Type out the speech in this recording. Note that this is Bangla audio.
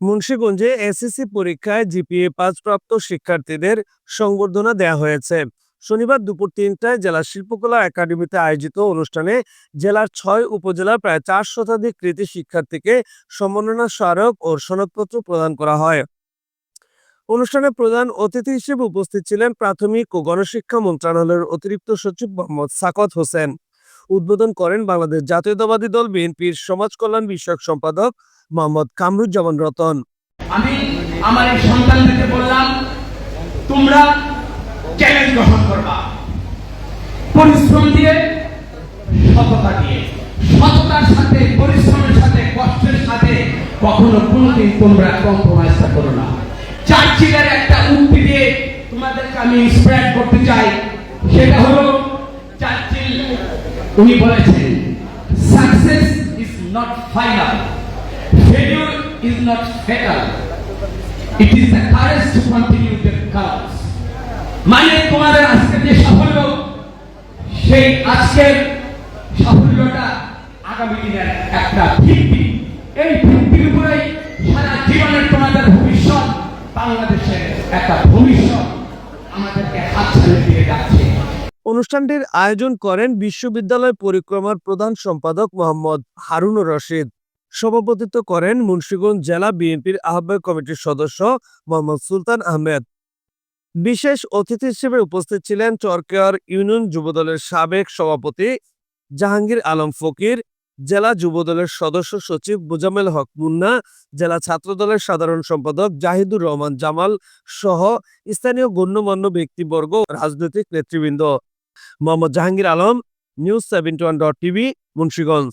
মুন্সিগঞ্জে এসএসসি পরীক্ষায় জিপিএ পাঁচ প্রাপ্ত শিক্ষার্থীদের সংবর্ধনা দেয়া হয়েছে। শনিবার দুপুর তিনটায় জেলা শিল্পকলা একাডেমিতে আয়োজিত অনুষ্ঠানে জেলার ছয় উপজেলার প্রায় চার শতাধিক কৃতি শিক্ষার্থীকে সম্মাননা স্মারক ও সনদপত্র প্রদান করা হয়। অনুষ্ঠানে প্রধান অতিথি হিসেবে উপস্থিত ছিলেন প্রাথমিক ও গণশিক্ষা মন্ত্রণালয়ের অতিরিক্ত সচিব মোহাম্মদ সাকত হোসেন। উদ্বোধন করেন বাংলাদেশ জাতীয়তাবাদী দল বিএনপির সমাজ কল্যাণ বিষয়ক সম্পাদক মোহাম্মদ কামরুজ্জামান রতন। আমি আমার এই সন্তানদেরকে বললাম, তোমরা চ্যালেঞ্জ গ্রহণ করবা। পরিশ্রম দিয়ে, সততা দিয়ে। সততার সাথে, পরিশ্রমের সাথে, কষ্টের সাথে কখনো কোনোদিন তোমরা কম্প্রোমাইজ করো না। চার্চিলের একটা উক্তি দিয়ে তোমাদেরকে আমি স্প্রেড করতে চাই। উনি বলেছেন success is not final failure is not fatal. It is the courage to continue the cause. মানে তোমাদের আজকে যে সাফল্য, সেই আজকের সাফল্যটা আগামী দিনের একটা ভিত্তি এই ভিত্তির উপরেই সারা জীবনের তোমাদের ভবিষ্যৎ, বাংলাদেশের একটা ভবিষ্যৎ আমাদেরকে হাতছানি দিয়ে যাচ্ছে অনুষ্ঠানটির আয়োজন করেন বিশ্ববিদ্যালয় পরিক্রমার প্রধান সম্পাদক মোহাম্মদ হারুনুর রশিদ। সভাপতিত্ব করেন মুন্সীগঞ্জ জেলা বিএনপির আহ্বায়ক কমিটির সদস্য মোহাম্মদ সুলতান আহমেদ। বিশেষ অতিথি হিসেবে উপস্থিত ছিলেন চরকেয়ার ইউনিয়ন যুবদলের সাবেক সভাপতি জাহাঙ্গীর আলম ফকির, জেলা যুবদলের সদস্য সচিব মোজামেল হক মুন্না, জেলা ছাত্রদলের সাধারণ সম্পাদক জাহিদুর রহমান জামাল সহ স্থানীয় গণ্যমান্য ব্যক্তিবর্গ রাজনৈতিক নেতৃবৃন্দ। Mohammad Jahangir Alam news seventy one dot TV Munshiganj.